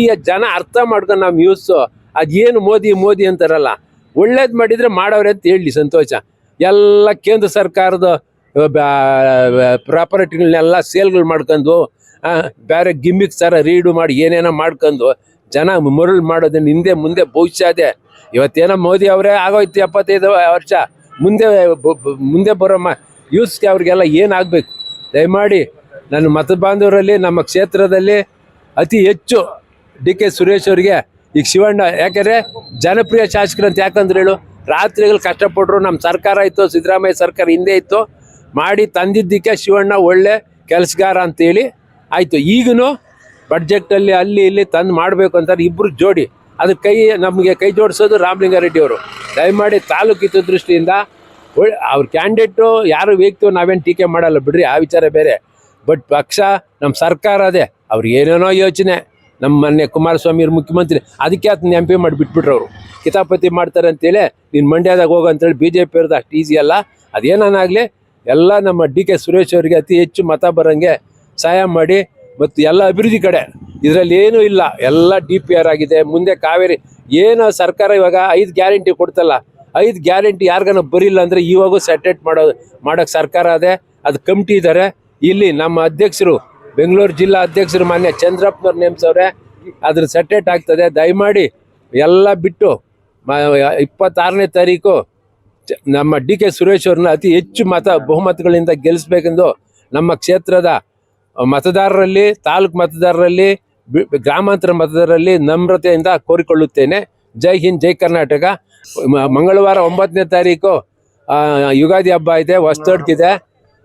ಈಗ ಜನ ಅರ್ಥ ಮಾಡ್ಕೊಂಡು ನಮ್ಮ ನ್ಯೂಸು ಅದೇನು ಮೋದಿ ಮೋದಿ ಅಂತಾರಲ್ಲ, ಒಳ್ಳೇದು ಮಾಡಿದರೆ ಮಾಡೋರೆ ಅಂತ ಹೇಳಿ ಸಂತೋಷ. ಎಲ್ಲ ಕೇಂದ್ರ ಸರ್ಕಾರದ ಪ್ರಾಪರ್ಟಿಗಳನ್ನೆಲ್ಲ ಸೇಲ್ಗಳು ಮಾಡ್ಕೊಂಡು ಬೇರೆ ಗಿಮ್ಮಿಕ್ ಥರ ರೀಡು ಮಾಡಿ ಏನೇನೋ ಮಾಡ್ಕೊಂಡು ಜನ ಮರಳು ಮಾಡೋದನ್ನ ಹಿಂದೆ ಮುಂದೆ ಭವಿಷ್ಯ ಇದೆ. ಇವತ್ತೇನೋ ಮೋದಿ ಅವರೇ ಆಗೋಯ್ತು ಎಪ್ಪತ್ತೈದು ವರ್ಷ. ಮುಂದೆ ಮುಂದೆ ಬರೋ ಮ ಯೂತ್ಸ್ಗೆ ಅವ್ರಿಗೆಲ್ಲ ಏನಾಗಬೇಕು? ದಯಮಾಡಿ ನನ್ನ ಮತ ಬಾಂಧವರಲ್ಲಿ, ನಮ್ಮ ಕ್ಷೇತ್ರದಲ್ಲಿ ಅತಿ ಹೆಚ್ಚು ಡಿ ಕೆ ಸುರೇಶ್ ಅವರಿಗೆ ಈಗ ಶಿವಣ್ಣ, ಯಾಕೆಂದರೆ ಜನಪ್ರಿಯ ಶಾಸಕರು ಅಂತ ಯಾಕಂದ್ರೆ ಹೇಳು, ರಾತ್ರಿಗಳು ಕಷ್ಟಪಟ್ಟರು ನಮ್ಮ ಸರ್ಕಾರ ಇತ್ತು, ಸಿದ್ದರಾಮಯ್ಯ ಸರ್ಕಾರ ಹಿಂದೆ ಇತ್ತು, ಮಾಡಿ ತಂದಿದ್ದಕ್ಕೆ ಶಿವಣ್ಣ ಒಳ್ಳೆ ಕೆಲಸಗಾರ ಅಂತೇಳಿ ಆಯಿತು. ಈಗೂ ಬಡ್ಜೆಟಲ್ಲಿ ಅಲ್ಲಿ ಇಲ್ಲಿ ತಂದು ಮಾಡಬೇಕು ಅಂತಾರೆ ಇಬ್ಬರು ಜೋಡಿ, ಅದು ಕೈ ನಮಗೆ ಕೈ ಜೋಡಿಸೋದು ರಾಮಲಿಂಗಾರೆಡ್ಡಿ ಅವರು. ದಯಮಾಡಿ ತಾಲೂಕು ಹಿತದೃಷ್ಟಿಯಿಂದ ಅವ್ರ ಕ್ಯಾಂಡಿಡೇಟು ಯಾರು ವ್ಯಕ್ತಿ ನಾವೇನು ಟೀಕೆ ಮಾಡಲ್ಲ. ಬಿಡ್ರಿ, ಆ ವಿಚಾರ ಬೇರೆ. ಬಟ್ ಪಕ್ಷ ನಮ್ಮ ಸರ್ಕಾರ ಅದೇ. ಅವ್ರಿಗೆ ಏನೇನೋ ಯೋಚನೆ. ನಮ್ಮ ಮೊನ್ನೆ ಕುಮಾರಸ್ವಾಮಿ ಅವ್ರ ಮುಖ್ಯಮಂತ್ರಿ. ಅದಕ್ಕೆ ಆತನ ಎಂ ಪಿ ಮಾಡಿ ಬಿಟ್ಬಿಟ್ರು ಅವರು. ಕಿತಾಪತಿ ಮಾಡ್ತಾರೆ ಅಂತೇಳಿ, ನೀನು ಮಂಡ್ಯದಾಗ ಹೋಗು ಅಂತೇಳಿ ಬಿ ಜೆ ಪಿ ಅವ್ರದ್ದು ಅಷ್ಟು ಈಸಿ ಅಲ್ಲ. ಅದೇನಾಗಲಿ ಎಲ್ಲ ನಮ್ಮ ಡಿ ಕೆ ಸುರೇಶ್ ಅವರಿಗೆ ಅತಿ ಹೆಚ್ಚು ಮತ ಬರೋಂಗೆ ಸಹಾಯ ಮಾಡಿ, ಮತ್ತು ಎಲ್ಲ ಅಭಿವೃದ್ಧಿ ಕಡೆ. ಇದರಲ್ಲಿ ಏನೂ ಇಲ್ಲ. ಎಲ್ಲ ಡಿ ಪಿ ಆರ್ ಆಗಿದೆ. ಮುಂದೆ ಕಾವೇರಿ ಏನು ಸರ್ಕಾರ ಇವಾಗ ಐದು ಗ್ಯಾರಂಟಿ ಕೊಡ್ತಲ್ಲ, ಐದು ಗ್ಯಾರಂಟಿ ಯಾರಿಗಾನ ಬರಿಲ್ಲ ಅಂದರೆ ಇವಾಗೂ ಸೆಟೆಟ್ ಮಾಡೋದು ಮಾಡೋಕ್ಕೆ ಸರ್ಕಾರ ಅದೇ, ಅದು ಕಮಿಟಿ ಇದ್ದಾರೆ ಇಲ್ಲಿ ನಮ್ಮ ಅಧ್ಯಕ್ಷರು, ಬೆಂಗಳೂರು ಜಿಲ್ಲಾ ಅಧ್ಯಕ್ಷರು ಮಾನ್ಯ ಚಂದ್ರಪ್ಪನವ್ರು ನೇಮಿಸವ್ರೆ ಅದ್ರ ಸೆಟೇಟ್ ಆಗ್ತದೆ. ದಯಮಾಡಿ ಎಲ್ಲ ಬಿಟ್ಟು ಇಪ್ಪತ್ತಾರನೇ ತಾರೀಕು ನಮ್ಮ ಡಿ ಕೆ ಸುರೇಶ್ ಅವ್ರನ್ನ ಅತಿ ಹೆಚ್ಚು ಮತ, ಬಹುಮತಗಳಿಂದ ಗೆಲ್ಲಿಸ್ಬೇಕೆಂದು ನಮ್ಮ ಕ್ಷೇತ್ರದ ಮತದಾರರಲ್ಲಿ, ತಾಲೂಕು ಮತದಾರರಲ್ಲಿ ಗ್ರಾಮಾಂತರ ಮತದಾರರಲ್ಲಿ ನಮ್ರತೆಯಿಂದ ಕೋರಿಕೊಳ್ಳುತ್ತೇನೆ. ಜೈ ಹಿಂದ್, ಜೈ ಕರ್ನಾಟಕ. ಮಂಗಳವಾರ ಒಂಬತ್ತನೇ ತಾರೀಕು ಯುಗಾದಿ ಹಬ್ಬ ಇದೆ ಹೊಸ್ತೊಡ್ಕಿದೆ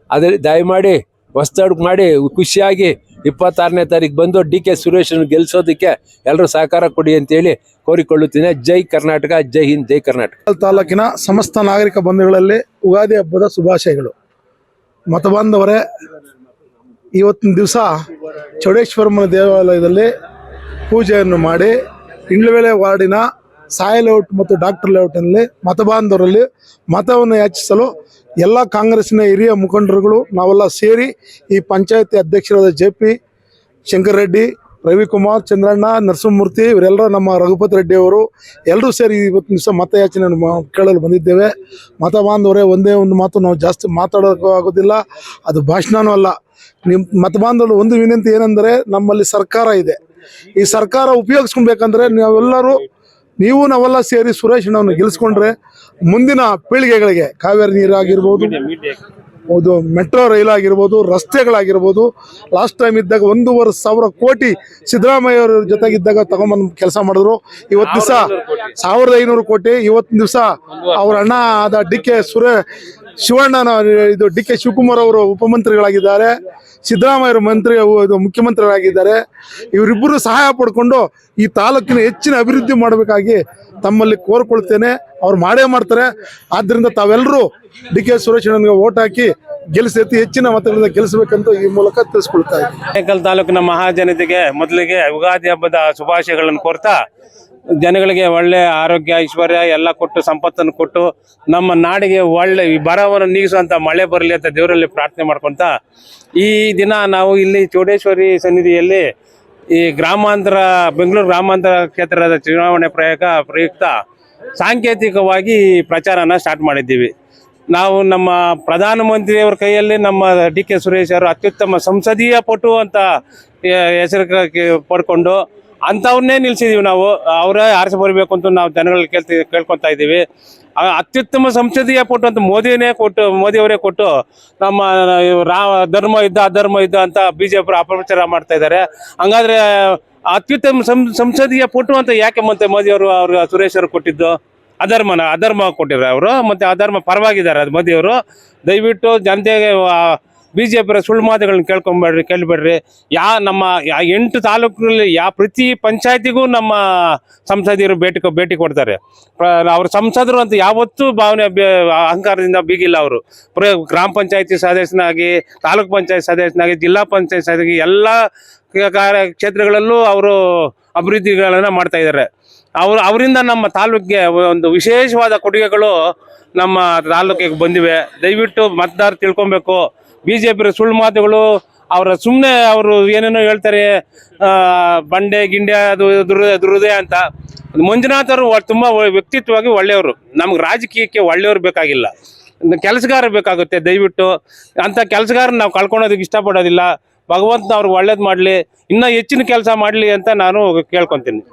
ಅದರಲ್ಲಿ ದಯಮಾಡಿ ಹೊಸ್ತಡ್ಕ್ ಮಾಡಿ, ಖುಷಿಯಾಗಿ ಇಪ್ಪತ್ತಾರನೇ ತಾರೀಕು ಬಂದು ಡಿ ಕೆ ಸುರೇಶನ್ ಗೆಲ್ಲಿಸೋದಕ್ಕೆ ಎಲ್ಲರೂ ಸಹಕಾರ ಕೊಡಿ ಅಂತೇಳಿ ಕೋರಿಕೊಳ್ಳುತ್ತೇನೆ. ಜೈ ಕರ್ನಾಟಕ, ಜೈ ಹಿಂದ್, ಜೈ ಕರ್ನಾಟಕ. ತಾಲೂಕಿನ ಸಮಸ್ತ ನಾಗರಿಕ ಬಂಧುಗಳಲ್ಲಿ ಯುಗಾದಿ ಹಬ್ಬದ ಶುಭಾಶಯಗಳು. ಮತಬಾಂಧವರೇ ಇವತ್ತಿನ ದಿವಸ ಚೌಡೇಶ್ವರಮ್ಮನ ದೇವಾಲಯದಲ್ಲಿ ಪೂಜೆಯನ್ನು ಮಾಡಿ ಇಂಡ್ಲವೇಳೆ ವಾರ್ಡಿನ ಸಾಯಿ ಲೇಔಟ್ ಮತ್ತು ಡಾಕ್ಟರ್ ಲೇಔಟ್ನಲ್ಲಿ ಮತಬಾಂಧವರಲ್ಲಿ ಮತವನ್ನು ಯಾಚಿಸಲು ಎಲ್ಲ ಕಾಂಗ್ರೆಸ್ನ ಹಿರಿಯ ಮುಖಂಡರುಗಳು ನಾವೆಲ್ಲ ಸೇರಿ ಈ ಪಂಚಾಯತಿ ಅಧ್ಯಕ್ಷರಾದ ಜೆ ಪಿ ಶಂಕರ್ ರೆಡ್ಡಿ ರವಿಕುಮಾರ್, ಚಂದ್ರಣ್ಣ, ನರಸಿಂಹಮೂರ್ತಿ ಇವರೆಲ್ಲರೂ ನಮ್ಮ ರಘುಪತಿ ರೆಡ್ಡಿ ಅವರು ಎಲ್ಲರೂ ಸೇರಿ ಇವತ್ತು ದಿವಸ ಮತಯಾಚನೆಯನ್ನು ಕೇಳಲು ಬಂದಿದ್ದೇವೆ. ಮತ ಬಾಂಧವರೇ ಒಂದೇ ಒಂದು ಮಾತು ನಾವು ಜಾಸ್ತಿ ಮಾತಾಡೋಕ್ಕೂ ಆಗೋದಿಲ್ಲ ಅದು ಭಾಷಣವೂ ಅಲ್ಲ. ನಿಮ್ಮ ಮತ ಬಾಂಧವರು ಒಂದು ವಿನಂತಿ ಏನಂದರೆ ನಮ್ಮಲ್ಲಿ ಸರ್ಕಾರ ಇದೆ. ಈ ಸರ್ಕಾರ ಉಪಯೋಗಿಸ್ಕೊಬೇಕಂದ್ರೆ ನಾವೆಲ್ಲರೂ ನೀವು ನಾವೆಲ್ಲ ಸೇರಿ ಸುರೇಶನವನ್ನು ಗೆಲ್ಲಿಸ್ಕೊಂಡ್ರೆ ಮುಂದಿನ ಪೀಳಿಗೆಗಳಿಗೆ ಕಾವೇರಿ ನೀರಾಗಿರ್ಬೋದು ಹೌದು ಮೆಟ್ರೋ ರೈಲ್ ಆಗಿರ್ಬೋದು ರಸ್ತೆಗಳಾಗಿರ್ಬೋದು ಲಾಸ್ಟ್ ಟೈಮ್ ಇದ್ದಾಗ ಒಂದೂವರೆ ಸಾವಿರ ಕೋಟಿ ಸಿದ್ದರಾಮಯ್ಯ ಅವರ ಜೊತೆಗಿದ್ದಾಗ ತಗೊಂಬಂದು ಕೆಲಸ ಮಾಡಿದ್ರು. ಇವತ್ತು ದಿವಸ ಸಾವಿರದ ಐನೂರು ಕೋಟಿ. ಇವತ್ತಿನ ದಿವಸ ಅವ್ರ ಅಣ್ಣ ಆದ ಡಿ ಕೆ ಸುರೇ ಶಿವಣ್ಣನ ಇದು ಡಿ ಕೆ ಶಿವಕುಮಾರ್ ಅವರು ಉಪಮಂತ್ರಿಗಳಾಗಿದ್ದಾರೆ. ಸಿದ್ದರಾಮಯ್ಯ ಮಂತ್ರಿ ಮುಖ್ಯಮಂತ್ರಿಗಳಾಗಿದ್ದಾರೆ. ಇವರಿಬ್ಬರು ಸಹಾಯ ಪಡ್ಕೊಂಡು ಈ ತಾಲೂಕಿನ ಹೆಚ್ಚಿನ ಅಭಿವೃದ್ಧಿ ಮಾಡಬೇಕಾಗಿ ತಮ್ಮಲ್ಲಿ ಕೋರ್ಕೊಳ್ತೇನೆ. ಅವ್ರು ಮಾಡೇ ಮಾಡ್ತಾರೆ. ಆದ್ದರಿಂದ ತಾವೆಲ್ಲರೂ ಡಿ ಕೆ ಸುರೇಶ್ ನನಗೆ ಓಟ್ ಹಾಕಿ ಗೆಲ್ಲಿಸಿ ಅತಿ ಹೆಚ್ಚಿನ ಮತಗಳಿಂದ ಗೆಲ್ಲಿಸಬೇಕಂತ ಈ ಮೂಲಕ ತಿಳಿಸ್ಕೊಳ್ತಾ ಇದ್ದೀನಿ. ತಾಲೂಕಿನ ಮಹಾಜನತೆಗೆ ಮೊದಲಿಗೆ ಯುಗಾದಿ ಹಬ್ಬದ ಶುಭಾಶಯಗಳನ್ನು ಕೋರ್ತಾ ಜನಗಳಿಗೆ ಒಳ್ಳೆ ಆರೋಗ್ಯ, ಐಶ್ವರ್ಯ ಎಲ್ಲ ಕೊಟ್ಟು, ಸಂಪತ್ತನ್ನು ಕೊಟ್ಟು ನಮ್ಮ ನಾಡಿಗೆ ಒಳ್ಳೆ ಬರವನ್ನು ನೀಗಿಸುವಂತ ಮಳೆ ಬರಲಿ ಅಂತ ದೇವರಲ್ಲಿ ಪ್ರಾರ್ಥನೆ ಮಾಡ್ಕೊಂತ ಈ ದಿನ ನಾವು ಇಲ್ಲಿ ಚೌಡೇಶ್ವರಿ ಸನ್ನಿಧಿಯಲ್ಲಿ ಈ ಗ್ರಾಮಾಂತರ, ಬೆಂಗಳೂರು ಗ್ರಾಮಾಂತರ ಕ್ಷೇತ್ರದ ಚುನಾವಣೆ ಪ್ರಯೋಗ ಪ್ರಯುಕ್ತ ಸಾಂಕೇತಿಕವಾಗಿ ಪ್ರಚಾರನ ಸ್ಟಾರ್ಟ್ ಮಾಡಿದ್ದೀವಿ. ನಾವು ನಮ್ಮ ಪ್ರಧಾನಮಂತ್ರಿಯವರ ಕೈಯಲ್ಲಿ ನಮ್ಮ ಡಿ ಕೆ ಸುರೇಶ್ ಅವರು ಅತ್ಯುತ್ತಮ ಸಂಸದೀಯ ಪಟು ಅಂತ ಹೆಸರು ಪಡ್ಕೊಂಡು ಅಂಥವ್ರನ್ನೇ ನಿಲ್ಸಿದೀವಿ ನಾವು. ಅವರೇ ಆರಿಸಿ ಬರಬೇಕು ಅಂತ ನಾವು ಜನಗಳಲ್ಲಿ ಕೇಳ್ತಿ ಕೇಳ್ಕೊತಾ ಇದ್ದೀವಿ. ಅತ್ಯುತ್ತಮ ಸಂಸದೀಯ ಕೊಟ್ಟು ಅಂತ ಮೋದಿನೇ ಕೊಟ್ಟು ಮೋದಿಯವರೇ ಕೊಟ್ಟು ನಮ್ಮ ರಾ, ಧರ್ಮ ಇದ್ದ, ಅಧರ್ಮ ಇದ್ದ ಅಂತ ಬಿ ಜೆ ಪಿ ಅಪಪ್ರಚಾರ ಮಾಡ್ತಾ ಇದ್ದಾರೆ. ಹಂಗಾದ್ರೆ ಅತ್ಯುತ್ತಮ ಸಂಸದೀಯ ಪುಟ್ಟು ಅಂತ ಯಾಕೆ ಮತ್ತೆ ಮೋದಿಯವರು ಅವ್ರ ಸುರೇಶ್ ಅವರು ಕೊಟ್ಟಿದ್ದು? ಅಧರ್ಮನ, ಅಧರ್ಮ ಕೊಟ್ಟಿದ್ದಾರೆ ಅವರು. ಮತ್ತೆ ಅಧರ್ಮ ಪರವಾಗಿದ್ದಾರೆ ಅದು ಮೋದಿಯವರು ದಯವಿಟ್ಟು ಜನತೆಗೆ ಬಿ ಜೆ ಪಿ ಸುಳ್ಳು ಮಾತುಗಳನ್ನ ಕೇಳ್ಕೊಂಬೇಡ್ರಿ, ಕೇಳಬೇಡ್ರಿ. ಯಾ ನಮ್ಮ ಯಾ ಎಂಟು ತಾಲೂಕಿನಲ್ಲಿ ಯಾ ಪ್ರತಿ ಪಂಚಾಯತಿಗೂ ನಮ್ಮ ಸಂಸದೀಯರು ಭೇಟಿ ಭೇಟಿ ಕೊಡ್ತಾರೆ. ಪ್ರ- ಅವ್ರ ಸಂಸದರು ಅಂತ ಯಾವತ್ತೂ ಭಾವನೆ ಅಹಂಕಾರದಿಂದ ಬೀಗಿಲ್ಲ ಅವರು. ಪ್ರ, ಗ್ರಾಮ ಪಂಚಾಯತಿ ಸದಸ್ಯನಾಗಿ, ತಾಲೂಕ್ ಪಂಚಾಯತ್ ಸದಸ್ಯನಾಗಿ, ಜಿಲ್ಲಾ ಪಂಚಾಯತ್ ಸದಸ್ಯ ಎಲ್ಲ ಕಾರ್ಯ, ಕ್ಷೇತ್ರಗಳಲ್ಲೂ ಅವರು ಅಭಿವೃದ್ಧಿಗಳನ್ನು ಮಾಡ್ತಾ ಇದ್ದಾರೆ ಅವರು, ಅವರಿಂದ ನಮ್ಮ ತಾಲೂಕಿಗೆ ಒಂದು ವಿಶೇಷವಾದ ಕೊಡುಗೆಗಳು ನಮ್ಮ ತಾಲೂಕಿಗೆ ಬಂದಿವೆ. ದಯವಿಟ್ಟು ಮತದಾರ ತಿಳ್ಕೊಬೇಕು. ಬಿ ಜೆ ಪಿ ಸುಳ್ಳು ಮಾತುಗಳು, ಅವರ ಸುಮ್ಮನೆ ಅವರು ಏನೇನೋ ಹೇಳ್ತಾರೆ ಬಂಡೆ, ಗಿಂಡೆ, ಅದು ದುರ್ದಯ ಅಂತ. ಮಂಜುನಾಥ್ ಅವರು ತುಂಬ ವ್ಯಕ್ತಿತ್ವವಾಗಿ ಒಳ್ಳೆಯವರು. ನಮ್ಗೆ ರಾಜಕೀಯಕ್ಕೆ ಒಳ್ಳೆಯವರು ಬೇಕಾಗಿಲ್ಲ. ಕೆಲಸಗಾರ ಬೇಕಾಗುತ್ತೆ, ದಯವಿಟ್ಟು. ಅಂಥ ಕೆಲಸಗಾರನ ನಾವು ಕಳ್ಕೊಳೋದಕ್ಕೆ ಇಷ್ಟಪಡೋದಿಲ್ಲ. ಭಗವಂತ ಅವ್ರಿಗೆ ಒಳ್ಳೇದು ಮಾಡಲಿ, ಇನ್ನೂ ಹೆಚ್ಚಿನ ಕೆಲಸ ಮಾಡಲಿ ಅಂತ ನಾನು ಕೇಳ್ಕೊತೀನಿ.